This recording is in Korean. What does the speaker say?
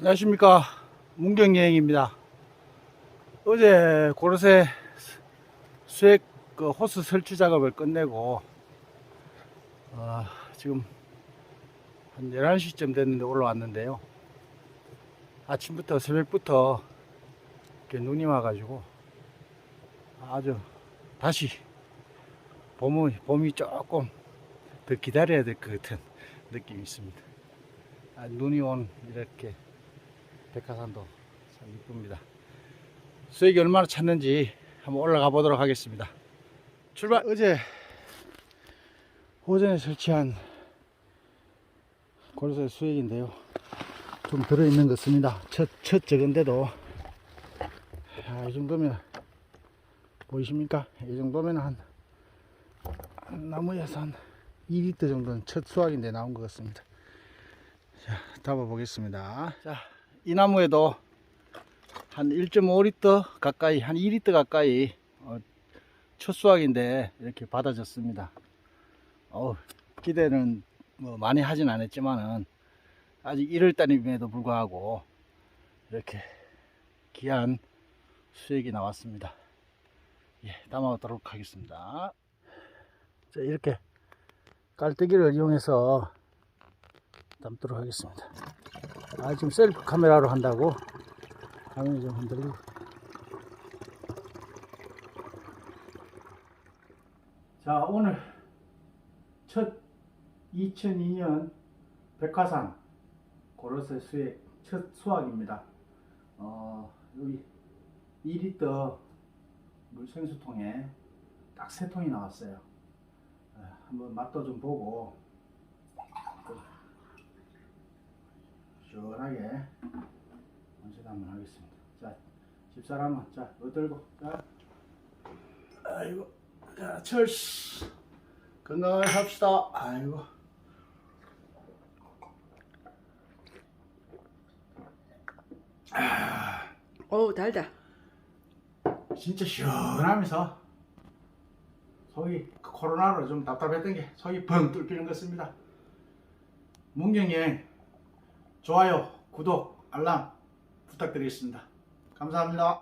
안녕하십니까. 문경여행입니다. 어제 고로쇠 수액 그 호스 설치 작업을 끝내고 어, 지금 한 11시쯤 됐는데 올라왔는데요. 아침부터 새벽부터 이렇게 눈이 와가지고 아주 다시 봄이, 봄이 조금 더 기다려야 될 것 같은 느낌이 있습니다. 아, 눈이 온 이렇게 백화산도 참 이쁩니다. 수액이 얼마나 찼는지 한번 올라가 보도록 하겠습니다. 출발! 어제 오전에 설치한 고로쇠 수액인데요. 좀 들어있는 것 같습니다. 첫, 첫 적은데도 아, 이 정도면 보이십니까? 이 정도면 한 나무에서 한 2리터 정도는 첫 수확인데 나온 것 같습니다. 자, 담아 보겠습니다. 자, 이 나무에도 한 1.5리터 가까이, 한 2리터 가까이 어, 첫 수확인데 이렇게 받아졌습니다. 어, 기대는 뭐 많이 하진 않았지만은 아직 1월달임에도 불구하고 이렇게 귀한 수액이 나왔습니다. 예, 담아보도록 하겠습니다. 자, 이렇게 깔때기를 이용해서 담도록 하겠습니다. 아, 지금 셀프 카메라로 한다고 화면이 좀 흔들리고. 자, 오늘 첫 2002년 백화산 고로쇠 수액 첫 수확입니다. 어, 여기 2리터 물 생수통에 딱 세 통이 나왔어요. 아, 한번 맛도 좀 보고 시원하게 원샷 한번 하겠습니다. 자, 집사람은 자, 뭐 들고 자, 아이고, 자, 철씨 건강하게 삽시다. 아이고. 어우 달다. 진짜 시원하면서 속이 그 코로나로 좀 답답했던 게 속이 벙 뚫리는 것 같습니다. 문경여행 좋아요, 구독, 알람 부탁드리겠습니다. 감사합니다.